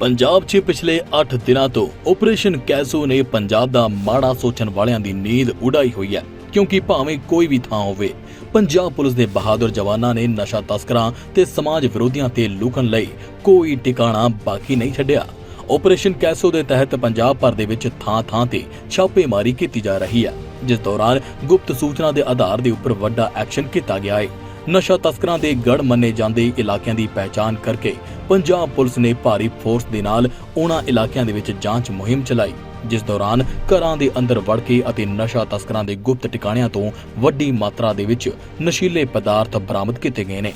ਪੰਜਾਬ 'ਚ ਪਿਛਲੇ 8 ਦਿਨਾਂ ਤੋਂ ਆਪਰੇਸ਼ਨ ਕੈਸੋ ਨੇ ਪੰਜਾਬ ਦਾ ਮਾੜਾ ਸੋਚਣ ਵਾਲਿਆਂ ਦੀ ਨੀਂਦ ਉਡਾਈ ਹੋਈ ਹੈ, ਕਿਉਂਕਿ ਭਾਵੇਂ ਕੋਈ ਵੀ ਥਾਂ ਹੋਵੇ, ਪੰਜਾਬ ਪੁਲਿਸ ਦੇ ਬਹਾਦਰ ਜਵਾਨਾਂ ਨੇ ਨਸ਼ਾ ਤਸਕਰਾਂ ਤੇ ਸਮਾਜ ਵਿਰੋਧੀਆਂ ਤੇ ਲੁਕਣ ਲਈ ਕੋਈ ਟਿਕਾਣਾ ਬਾਕੀ ਨਹੀਂ ਛੱਡਿਆ। ਆਪਰੇਸ਼ਨ ਕੈਸੋ ਦੇ ਤਹਿਤ ਪੰਜਾਬ ਭਰ ਦੇ ਵਿੱਚ ਥਾਂ-ਥਾਂ ਤੇ ਛਾਪੇਮਾਰੀ ਕੀਤੀ ਜਾ ਰਹੀ ਹੈ, ਜਿਸ ਦੌਰਾਨ ਗੁਪਤ ਸੂਚਨਾ ਦੇ ਆਧਾਰ ਦੇ ਉੱਪਰ ਵੱਡਾ ਐਕਸ਼ਨ ਕੀਤਾ ਗਿਆ ਹੈ। ਨਸ਼ਾ ਤਸਕਰਾਂ ਦੇ ਗੜ ਮੰਨੇ ਜਾਂਦੇ ਇਲਾਕਿਆਂ ਦੀ ਪਹਿਚਾਣ ਕਰਕੇ ਪੰਜਾਬ ਪੁਲਿਸ ਨੇ ਭਾਰੀ ਫੋਰਸ ਦੇ ਨਾਲ ਉਹਨਾਂ ਇਲਾਕਿਆਂ ਦੇ ਵਿੱਚ ਜਾਂਚ ਮੁਹਿੰਮ ਚਲਾਈ, ਜਿਸ ਦੌਰਾਨ ਘਰਾਂ ਦੇ ਅੰਦਰ ਵੜ ਕੇ ਅਤੇ ਨਸ਼ਾ ਤਸਕਰਾਂ ਦੇ ਗੁਪਤ ਟਿਕਾਣਿਆਂ ਤੋਂ ਵੱਡੀ ਮਾਤਰਾ ਦੇ ਵਿੱਚ ਨਸ਼ੀਲੇ ਪਦਾਰਥ ਬਰਾਮਦ ਕੀਤੇ ਗਏ ਨੇ।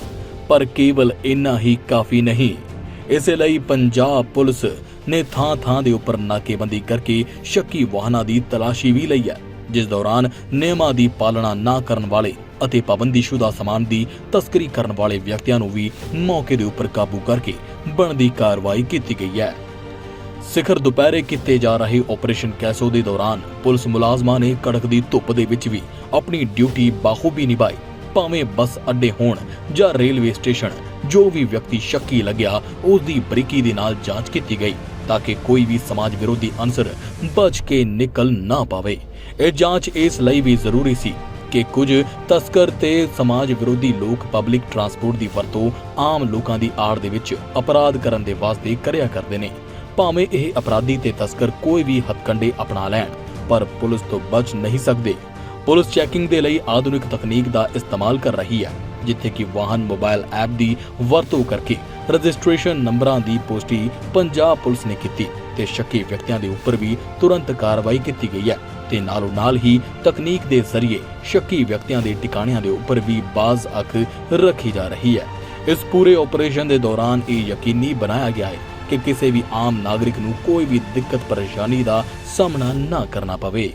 ਪਰ ਕੇਵਲ ਇੰਨਾ ਹੀ ਕਾਫੀ ਨਹੀਂ, ਇਸੇ ਲਈ ਪੰਜਾਬ ਪੁਲਿਸ ਨੇ ਥਾਂ-ਥਾਂ ਦੇ ਉੱਪਰ ਨਾਕੇਬੰਦੀ ਕਰਕੇ ਸ਼ੱਕੀ ਵਾਹਨਾਂ ਦੀ ਤਲਾਸ਼ੀ ਵੀ ਲਈ ਹੈ। ਜਿਸ ਦੌਰਾਨ ਨਿਯਮਾਂ ਦੀ ਪਾਲਣਾ ਨਾ ਕਰਨ ਵਾਲੇ ਅਤੇ ਪਾਬੰਦੀਸ਼ੁਦਾ ਸਮਾਨ ਦੀ ਤਸਕਰੀ ਕਰਨ ਵਾਲੇ ਵਿਅਕਤੀਆਂ ਨੂੰ ਵੀ ਮੌਕੇ ਦੇ ਉੱਪਰ ਕਾਬੂ ਕਰਕੇ ਬਣਦੀ ਕਾਰਵਾਈ ਕੀਤੀ ਗਈ ਹੈ। ਸਿਖਰ ਦੁਪਹਿਰੇ ਕੀਤੇ ਜਾ ਰਹੇ ਆਪਰੇਸ਼ਨ ਕੈਸੋ ਦੇ ਦੌਰਾਨ ਪੁਲਿਸ ਮੁਲਾਜ਼ਮਾਂ ਨੇ ਕੜਕ ਦੀ ਧੁੱਪ ਦੇ ਵਿੱਚ ਵੀ ਆਪਣੀ ਡਿਊਟੀ ਬਾਖੂਬੀ ਨਿਭਾਈ, ਭਾਵੇਂ ਬੱਸ ਅੱਡੇ ਹੋਣ ਜਾਂ ਰੇਲਵੇ ਸਟੇਸ਼ਨ ਜੋ ਵੀ ਵਿਅਕਤੀ ਸ਼ੱਕੀ ਲੱਗਿਆ ਉਸ ਦੀ ਬਰੀਕੀ ਦੇ ਨਾਲ ਜਾਂਚ ਕੀਤੀ ਗਈ ਤਾਂ ਕਿ ਕੋਈ ਵੀ ਸਮਾਜ ਵਿਰੋਧੀ ਅਨਸਰ ਬਚ ਕੇ ਨਿਕਲ ਨਾ ਪਾਵੇ। ਇਹ ਜਾਂਚ ਇਸ ਲਈ ਵੀ ਜ਼ਰੂਰੀ ਸੀ ਕਿ ਕੁਝ ਤਸਕਰ ਤੇ ਸਮਾਜ ਵਿਰੋਧੀ ਲੋਕ ਪਬਲਿਕ ਟਰਾਂਸਪੋਰਟ ਦੀ ਵਰਤੋਂ ਆਮ ਲੋਕਾਂ ਦੀ ਆੜ ਦੇ ਵਿੱਚ ਅਪਰਾਧ ਕਰਨ ਦੇ ਵਾਸਤੇ ਕਰਿਆ ਕਰਦੇ ਨੇ। ਭਾਵੇਂ ਇਹ ਅਪਰਾਧੀ ਤੇ ਤਸਕਰ ਕੋਈ ਵੀ ਹੱਥਕੰਡੇ ਅਪਣਾ ਲੈਣ, ਪਰ ਪੁਲਿਸ ਤੋਂ ਬਚ ਨਹੀਂ ਸਕਦੇ। ਪੁਲਿਸ ਚੈਕਿੰਗ ਦੇ ਲਈ ਆਧੁਨਿਕ ਤਕਨੀਕ ਦਾ ਇਸਤੇਮਾਲ ਕਰ ਰਹੀ ਹੈ। ਜਿੱਥੇ ਕਿ ਵਾਹਨ, ਮੋਬਾਈਲ ਐਪ ਦੀ ਵਰਤੋਂ ਕਰਕੇ ਰਜਿਸਟ੍ਰੇਸ਼ਨ ਨੰਬਰਾਂ ਦੀ ਪੁਸ਼ਟੀ ਪੰਜਾਬ ਪੁਲਿਸ ਨੇ ਕੀਤੀ ਤੇ ਸ਼ੱਕੀ ਵਿਅਕਤੀਆਂ ਦੇ ਉੱਪਰ ਵੀ ਤੁਰੰਤ ਕਾਰਵਾਈ ਕੀਤੀ ਗਈ ਹੈ ਤੇ ਨਾਲੋਂ ਨਾਲ ਹੀ ਤਕਨੀਕ ਦੇ ਜ਼ਰੀਏ ਸ਼ੱਕੀ ਵਿਅਕਤੀਆਂ ਦੇ ਟਿਕਾਣਿਆਂ ਦੇ ਉੱਪਰ ਵੀ ਬਾਜ਼ ਅੱਖ ਰੱਖੀ ਜਾ ਰਹੀ ਹੈ। ਇਸ ਪੂਰੇ ਆਪਰੇਸ਼ਨ ਦੇ ਦੌਰਾਨ ਇਹ ਯਕੀਨੀ ਬਣਾਇਆ ਗਿਆ ਹੈ ਕਿ ਕਿਸੇ ਵੀ ਆਮ ਨਾਗਰਿਕ ਨੂੰ ਕੋਈ ਵੀ ਦਿੱਕਤ, ਪਰੇਸ਼ਾਨੀ ਦਾ ਸਾਹਮਣਾ ਨਾ ਕਰਨਾ ਪਵੇ।